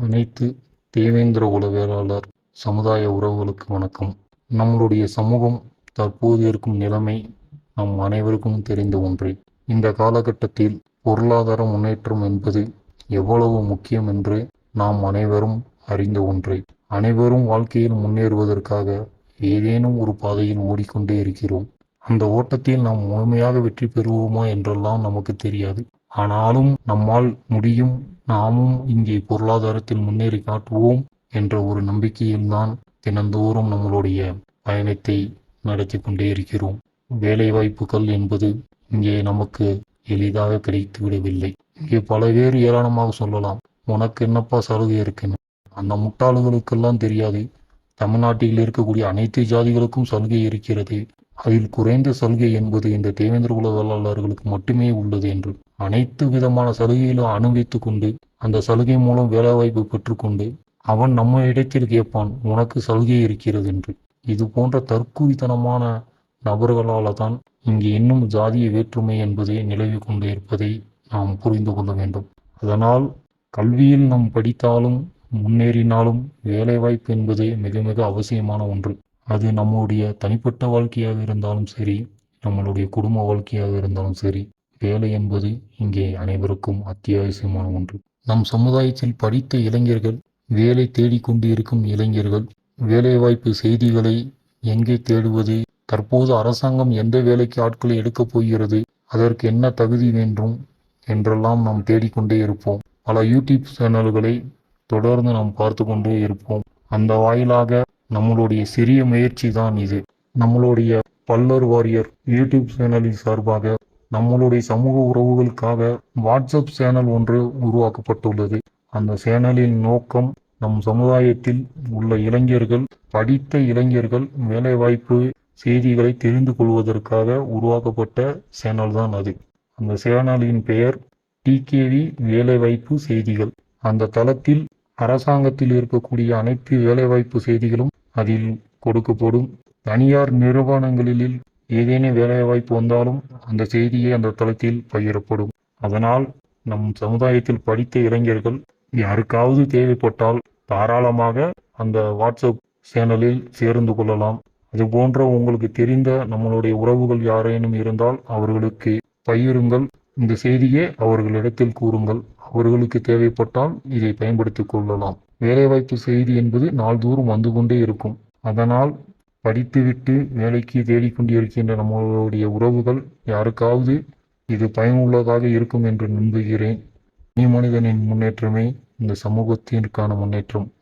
அனைத்து தேவேந்திர உளவியலாளர் சமுதாய உறவுகளுக்கு வணக்கம். நம்மளுடைய சமூகம் தற்போது இருக்கும் நிலைமை நம் அனைவருக்கும் தெரிந்த ஒன்றே. இந்த காலகட்டத்தில் பொருளாதார முன்னேற்றம் என்பது எவ்வளவு முக்கியம் என்று நாம் அனைவரும் அறிந்த ஒன்றே. அனைவரும் வாழ்க்கையில் முன்னேறுவதற்காக ஏதேனும் ஒரு பாதையில் ஓடிக்கொண்டே இருக்கிறோம். அந்த ஓட்டத்தில் நாம் முழுமையாக வெற்றி பெறுவோமா என்றெல்லாம் நமக்கு தெரியாது. ஆனாலும் நம்மால் முடியும் நாமும் இங்கே பொருளாதாரத்தில் முன்னேறி காட்டுவோம் என்ற ஒரு நம்பிக்கையில்தான் தினந்தோறும் நம்மளுடைய பயணத்தை நடத்தி கொண்டே இருக்கிறோம். வேலை வாய்ப்புகள் என்பது இங்கே நமக்கு எளிதாக கிடைத்து விடவில்லை. இங்கே பல பேர் ஏராளமாக சொல்லலாம் உனக்கு என்னப்பா சலுகை இருக்குன்னு? அந்த முட்டாளுகளுக்கெல்லாம் தெரியாது. தமிழ்நாட்டில் இருக்கக்கூடிய அனைத்து ஜாதிகளுக்கும் சலுகை இருக்கிறது. அதில் குறைந்த சலுகை என்பது இந்த தேவேந்திர குல வேளாளர்களுக்கு மட்டுமே உள்ளது என்று அனைத்து விதமான சலுகைகளும் அனுபவித்து கொண்டு அந்த சலுகை மூலம் வேலைவாய்ப்பு பெற்றுக்கொண்டு அவன் நம்ம இடத்தில் கேட்பான் உனக்கு சலுகை இருக்கிறது என்று. இது போன்ற தற்கூரித்தனமான நபர்களால் தான் இங்கே இன்னும் ஜாதிய வேற்றுமை என்பதே நிலவி கொண்டு இருப்பதை நாம் புரிந்து கொள்ள வேண்டும். அதனால் கல்வியில் நாம் படித்தாலும் முன்னேறினாலும் வேலைவாய்ப்பு என்பதே மிக மிக அவசியமான ஒன்று. அது நம்முடைய தனிப்பட்ட வாழ்க்கையாக இருந்தாலும் சரி நம்மளுடைய குடும்ப வாழ்க்கையாக இருந்தாலும் சரி வேலை என்பது இங்கே அனைவருக்கும் அத்தியாவசியமான ஒன்று. நம் சமுதாயத்தில் படித்த இளைஞர்கள் வேலை தேடிக்கொண்டு இருக்கும் இளைஞர்கள் வேலைவாய்ப்பு செய்திகளை எங்கே தேடுவது தற்போது அரசாங்கம் எந்த வேலைக்கு ஆட்களை எடுக்கப் போகிறது அதற்கு என்ன தகுதி வேண்டும் என்றெல்லாம் நாம் தேடிக்கொண்டே இருப்போம். பல யூடியூப் சேனல்களை தொடர்ந்து நாம் பார்த்து கொண்டே இருப்போம். அந்த வாயிலாக நம்மளுடைய சிறிய முயற்சி தான் இது. நம்மளுடைய பல்லர் வாரியர் யூடியூப் சேனலின் சார்பாக நம்மளுடைய சமூக உறவுகளுக்காக வாட்ஸ்அப் சேனல் ஒன்று உருவாக்கப்பட்டுள்ளது. அந்த சேனலின் நோக்கம் நம் சமுதாயத்தில் உள்ள இளைஞர்கள் படித்த இளைஞர்கள் வேலைவாய்ப்பு செய்திகளை தெரிந்து கொள்வதற்காக உருவாக்கப்பட்ட சேனல் தான் அது. அந்த சேனலின் பெயர் டிகேவி வேலைவாய்ப்பு செய்திகள். அந்த தளத்தில் அரசாங்கத்தில் இருக்கக்கூடிய அனைத்து வேலைவாய்ப்பு செய்திகளும் அதில் கொடுக்கப்படும் தனியார் நிறுவனங்களில் ஏதேனும் வேலைவாய்ப்பு வந்தாலும் அந்த செய்தியை அந்த தளத்தில் பகிரப்படும். அதனால் நம் சமுதாயத்தில் படித்த இளைஞர்கள் யாருக்காவது தேவைப்பட்டால் தாராளமாக அந்த வாட்ஸ்அப் சேனலில் சேர்ந்து கொள்ளலாம். அது போன்ற உங்களுக்கு தெரிந்த நம்மளுடைய உறவுகள் யாரேனும் இருந்தால் அவர்களுக்கு பகிருங்கள். இந்த செய்தியை அவர்களிடத்தில் கூறுங்கள். அவர்களுக்கு தேவைப்பட்டால் இதை பயன்படுத்திக் கொள்ளலாம். வேலைவாய்ப்பு செய்தி என்பது நாள்தோறும் வந்து கொண்டே இருக்கும். அதனால் படித்துவிட்டு வேலைக்கு தேடிக்கொண்டிருக்கின்ற நம்மளுடைய உறவுகள் யாருக்காவது இது பயனுள்ளதாக இருக்கும் என்று நம்புகிறேன். நீ மனிதனின் முன்னேற்றமே இந்த சமூகத்திற்கான முன்னேற்றம்.